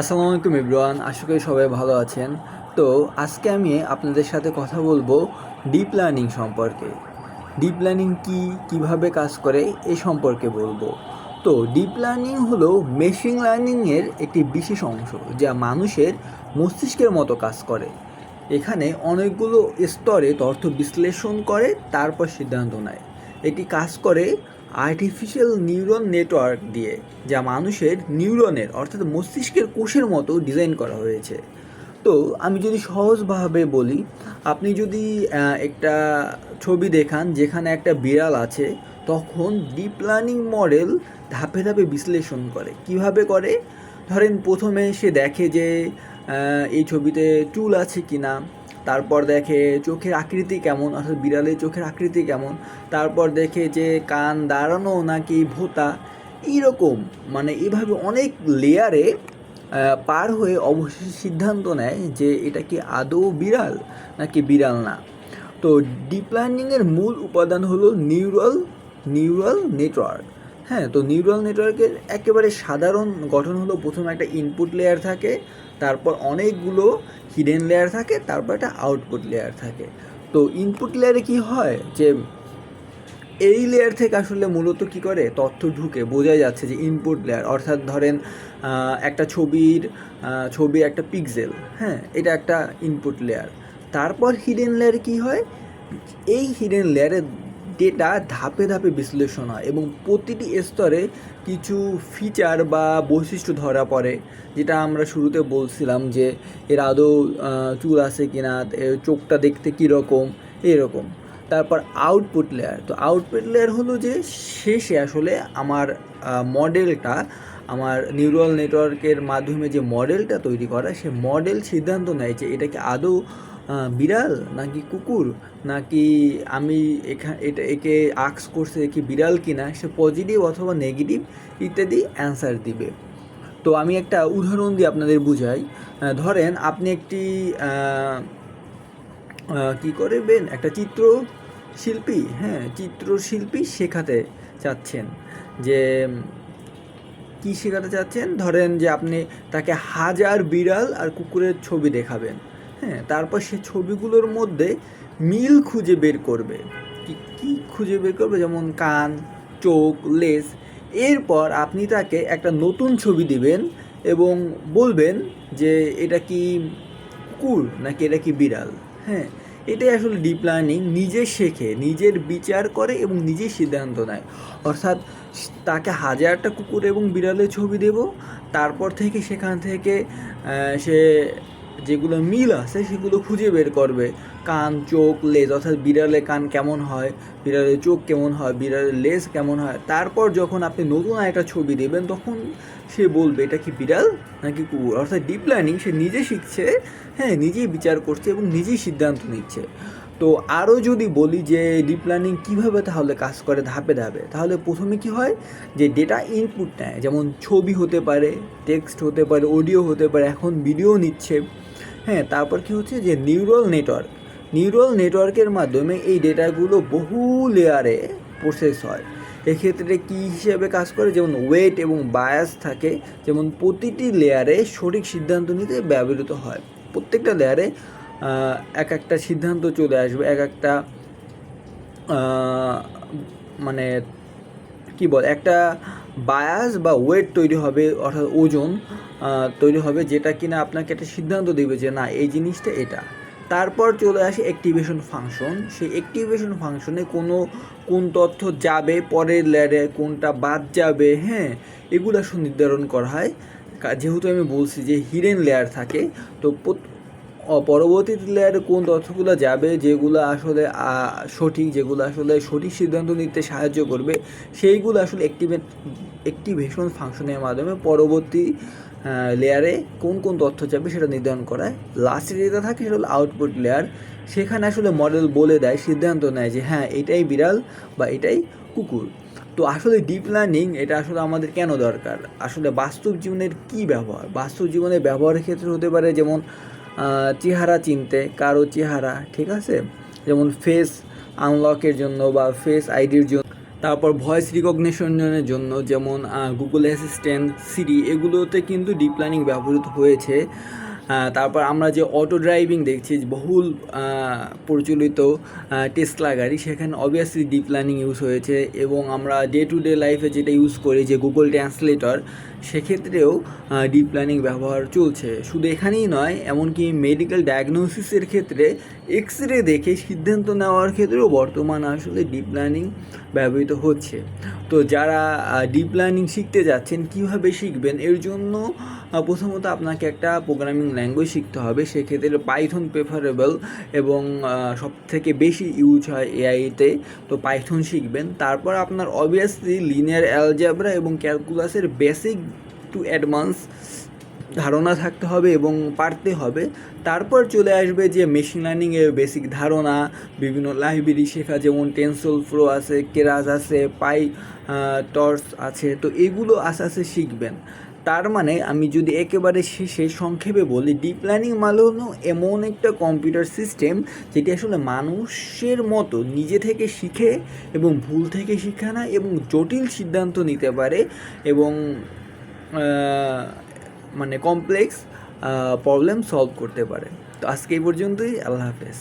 আসসালামু আলাইকুম ইব্রান আশা করি সবাই ভালো আছেন। তো আজকে আমি আপনাদের সাথে কথা বলব ডিপ লার্নিং সম্পর্কে। ডিপ লার্নিং কি, কীভাবে কাজ করে, এ সম্পর্কে বলব। তো ডিপ লার্নিং হলো মেশিন লার্নিংয়ের একটি বিশেষ অংশ, যা মানুষের মস্তিষ্কের মতো কাজ করে। এখানে অনেকগুলো স্তরে তথ্য বিশ্লেষণ করে, তারপর সিদ্ধান্ত নেয়। এটি কাজ করে আর্টিফিশিয়াল নিউরন নেটওয়ার্ক দিয়ে, যা মানুষের নিউরনের, অর্থাৎ মস্তিষ্কের কোষের মতো ডিজাইন করা হয়েছে। তো, আমি যদি সহজভাবে বলি, আপনি যদি একটা ছবি দেখান যেখানে একটা বিড়াল আছে, তখন ডিপ লার্নিং মডেল ধাপে ধাপে বিশ্লেষণ করে। কীভাবে করে? ধরেন প্রথমে সে দেখে যে এই ছবিতে চুল আছে কি না তারপর দেখে চোখের আকৃতি কেমন, অর্থাৎ বিড়ালের চোখের আকৃতি কেমন, তারপর দেখে যে কান দাঁড়ানো নাকি ভোতা, এইরকম। মানে এভাবে অনেক লেয়ারে পার হয়ে অবশেষে সিদ্ধান্ত নেয় যে এটা কি আদৌ বিড়াল নাকি বিড়াল না। তো ডিপ লার্নিংয়ের মূল উপাদান হলো নিউরাল নিউরাল নেটওয়ার্ক হ্যাঁ তো নিউরাল নেটওয়ার্কের একেবারে সাধারণ গঠন হলো প্রথমে একটা ইনপুট লেয়ার থাকে তারপর অনেকগুলো হিডেন লেয়ার থাকে, তারপর একটা আউটপুট লেয়ার থাকে। তো ইনপুট লেয়ারে কি হয়? যে এই লেয়ার থেকে আসলে মূলত কি করে? তথ্য ঢুকে বোঝা যাচ্ছে যে ইনপুট লেয়ার অর্থাৎ ধরেন একটা ছবির ছবির একটা পিক্সেল হ্যাঁ এটা একটা ইনপুট লেয়ার তারপর হিডেন লেয়ারে কি হয়? এই হিডেন লেয়ারে ডেটা ধাপে ধাপে বিশ্লেষণ হয় এবং প্রতিটি স্তরে কিছু ফিচার বা বৈশিষ্ট্য ধরা পড়ে। যেটা আমরা শুরুতে বলছিলাম যে, এর আদৌ চুল আছে কিনা এর চোখটা দেখতে কীরকম, এরকম। তারপর আউটপুট লেয়ার তো আউটপুট লেয়ার হলো যে, শেষে আসলে আমার মডেলটা আমার নিউরাল নেটওয়ার্কের মাধ্যমে যে মডেলটা তৈরি করা, সে মডেল সিদ্ধান্ত নেয় যে, এটাকে আদৌ বিড়াল নাকি কুকুর? নাকি আমি এখানে এটা একে আক্স করছে কি বিড়াল কিনা? সে পজিটিভ অথবা নেগেটিভ ইত্যাদি অ্যান্সার দিবে। তো আমি একটা উদাহরণ দিয়ে আপনাদের বুঝাই। ধরেন আপনি একটি কি করবেন? একটা চিত্র শিল্পী হ্যাঁ চিত্রশিল্পী শেখাতে চাচ্ছেন যে, কি শেখাতে চাচ্ছেন? ধরেন যে আপনি তাকে হাজার বিড়াল আর কুকুরের ছবি দেখাবেন। হ্যাঁ তারপর সে ছবিগুলোর মধ্যে মিল খুঁজে বের করবে। কি খুঁজে বের করবে? যেমন কান, চোখ লেস এরপর আপনি তাকে একটা নতুন ছবি দিবেন এবং বলবেন যে, এটা কি কুকুর নাকি এটা কি বিড়াল? হ্যাঁ এটাই আসলে ডিপ লার্নিং নিজে শেখে, নিজের বিচার করে এবং নিজেই সিদ্ধান্ত নেয়। অর্থাৎ তাকে হাজারটা কুকুর এবং বিড়ালের ছবি দেব, তারপর থেকে সেখান থেকে সে যেগুলো মিল আছে সেগুলো খুঁজে বের করবে। কান, চোখ, লেজ, অর্থাৎ বিড়ালে কান কেমন হয়, বিড়ালের চোখ কেমন হয়, বিড়ালের লেজ কেমন হয়, তারপর যখন আপনি নতুন একটা ছবি দেবেন, তখন সে বলবে, এটা কি বিড়াল নাকি কুকুর? অর্থাৎ ডিপ লার্নিং সে নিজে শিখছে হ্যাঁ নিজেই বিচার করছে এবং নিজেই সিদ্ধান্ত নিচ্ছে। তো আরও যদি বলি যে ডিপ লার্নিং কীভাবে তাহলে কাজ করে ধাপে ধাপে, তাহলে প্রথমে কি হয়? যে ডেটা ইনপুট নেয়, যেমন ছবি হতে পারে টেক্সট হতে পারে অডিও হতে পারে, এখন ভিডিও নিচ্ছে। হ্যাঁ তারপর কি হচ্ছে যে নিউরাল নেটওয়ার্ক নিউরাল নেটওয়ার্কের মাধ্যমে এই ডেটাগুলো বহু লেয়ারে প্রসেস হয়। এক্ষেত্রে কি হিসেবে কাজ করে? যেমন ওয়েট এবং বায়াস থাকে, যেমন প্রতিটি লেয়ারে সঠিক সিদ্ধান্ত নিতে ব্যবহৃত হয়। প্রত্যেকটা লেয়ারে এক একটা সিদ্ধান্ত চলে আসবে, এক একটা মানে কি বল, একটা বায়াস বা ওয়েট তৈরি হবে, অর্থাৎ ওজন তৈরি হবে যেটা কিনা আপনাকে একটা সিদ্ধান্ত দেবে যে না, এই জিনিসটা এটা। তারপর চলে আসে অ্যাক্টিভেশন ফাংশন সেই অ্যাক্টিভেশন ফাংশনে কোনো, কোন তথ্য যাবে, পরের লেয়ারে কোনটা বাদ যাবে হ্যাঁ এগুলো নির্ধারণ করা হয়। যেহেতু আমি বলছি যে হিডেন লেয়ার থাকে, তো পরবর্তী লেয়ারে কোন তথ্যগুলো যাবে, যেগুলো আসলে সঠিক, যেগুলো আসলে সঠিক সিদ্ধান্ত নিতে সাহায্য করবে, সেইগুলো আসলে অ্যাক্টিভেট অ্যাক্টিভেশন ফাংশনের মাধ্যমে পরবর্তী লেয়ারে কোন কোন তথ্য যাবে সেটা নির্ধারণ করায়। লাস্টে যেটা থাকে সেটা হলো আউটপুট লেয়ার সেখানে আসলে মডেল বলে দেয়, সিদ্ধান্ত নেয় যে হ্যাঁ এটাই বিড়াল বা এটাই কুকুর। তো আসলে ডিপ লার্নিং এটা আসলে আমাদের কেন দরকার? আসলে বাস্তব জীবনের কি ব্যবহার? বাস্তব জীবনের ব্যবহারের ক্ষেত্রে হতে পারে যেমন চেহারা চিনতে, কারও চেহারা, ঠিক আছে? যেমন ফেস আনলকের জন্য বা ফেস আইডির জন্য। তারপর ভয়েস রিকগনেশনের জন্য, যেমন গুগল অ্যাসিস্ট্যান্ট সিরি এগুলোতে কিন্তু ডিপ লার্নিং ব্যবহৃত হয়েছে। তারপর আমরা যে অটো ড্রাইভিং দেখছি, বহুল প্রচলিত টেসলা গাড়ি, সেখানে অবভিয়াসলি ডিপ লার্নিং ইউজ হয়েছে এবং আমরা ডে টু ডে লাইফে যেটা ইউজ করি, যে গুগল ট্রান্সলেটর সেক্ষেত্রেও ডিপ লার্নিং ব্যবহার চলছে। শুধু এখানেই নয়, এমনকি মেডিকেল ডায়াগনোসিসের ক্ষেত্রে এক্স রে দেখে সিদ্ধান্ত নেওয়ার ক্ষেত্রেও বর্তমান আসলে ডিপ লার্নিং ব্যবহৃত হচ্ছে। তো যারা ডিপ লার্নিং শিখতে যাচ্ছেন, কীভাবে শিখবেন? এর জন্য প্রথমত আপনাকে একটা প্রোগ্রামিং ল্যাঙ্গুয়েজ শিখতে হবে। সেক্ষেত্রে পাইথন প্রেফারেবল এবং সব থেকে বেশি ইউজ হয় এআইতে তো। পাইথন শিখবেন। তারপর আপনার অবভিয়াসলি লিনিয়ার অ্যালজাবরা এবং ক্যালকুলাসের বেসিক টু অ্যাডভান্স ধারণা থাকতে হবে এবং পারতে হবে। তারপর চলে আসবে যে মেশিন লার্নিংয়ের বেসিক ধারণা, বিভিন্ন লাইব্রেরি শেখা, যেমন টেনসল ফ্লো আছে কেরাজ আছে পাই টর্চ আছে, তো এগুলো আস্তে আস্তে শিখবেন। তার মানে আমি যদি একেবারে শেষে সংক্ষেপে বলি ডিপ লার্নিং মানে হলো এমন একটা কম্পিউটার সিস্টেম যেটি আসলে মানুষের মতো নিজে থেকে শিখে এবং ভুল থেকে শিখে না এবং জটিল সিদ্ধান্ত নিতে পারে এবং মানে কমপ্লেক্স প্রবলেম সলভ করতে পারে। তো আজকে এই পর্যন্তই আল্লাহ হাফেজ।